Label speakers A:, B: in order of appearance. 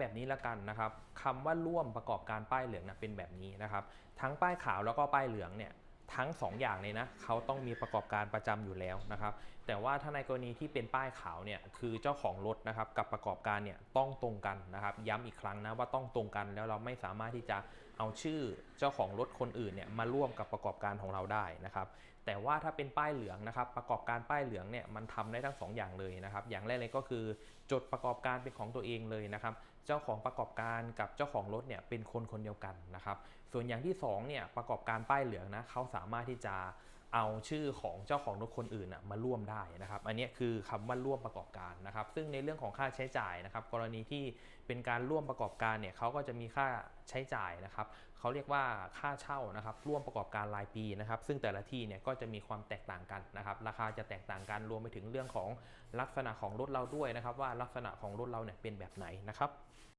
A: แบบนี้ละกันนะครับคำว่าร่วมประกอบการป้ายเหลืองนะเป็นแบบนี้นะครับ ทั้งป้ายขาวแล้วก็ป้ายเหลืองเนี่ย ทั้งสองอย่างเลยนะเขาต้องมีประกอบการประจำอยู่แล้วนะครับ แต่ว่าถ้าในกรณีที่เป็นป้ายขาวเนี่ยคือเจ้าของรถนะครับกับประกอบการเนี่ยต้องตรงกันนะครับ ย้ำอีกครั้งนะว่าต้องตรงกันแล้วเราไม่สามารถที่จะเอาชื่อเจ้าของรถคนอื่นเนี่ยมาร่วมกับประกอบการของเราได้นะครับ แต่ว่าถ้าเป็นป้ายเหลืองนะครับ ประกอบการป้ายเหลืองเนี่ยมันทำได้ทั้งสองอย่างเลยนะครับ อย่างแรกเลยก็คือจดประกอบการเป็นของตัวเองเลยนะครับ เจ้าของประกอบการกับเจ้าของรถเนี่ยเป็นคนคนเดียวกันนะครับ ส่วนอย่างที่สองเนี่ยประกอบการป้ายเหลืองนะเขาสาามารถที่จะเอาชื่อของเจ้าของรถคนอื่นมาร่วมได้นะครับ อันนี้คือคำว่าร่วมประกอบการนะครับ ซึ่งในเรื่องของค่าใช้จ่ายนะครับ กรณีที่เป็นการร่วมประกอบการเนี่ยเขาก็จะมีค่าใช้จ่ายนะครับเขาเรียกว่าค่าเช่านะครับ ร่วมประกอบการรายปีนะครับ ซึ่งแต่ละที่เนี่ยก็จะมีความแตกต่างกันนะครับ ราคาจะแตกต่างกันรวมไปถึงเรื่องของลักษณะของรถเราด้วยนะครับ ว่าลักษณะของรถเราเนี่ยเป็นแบบไหนนะครับ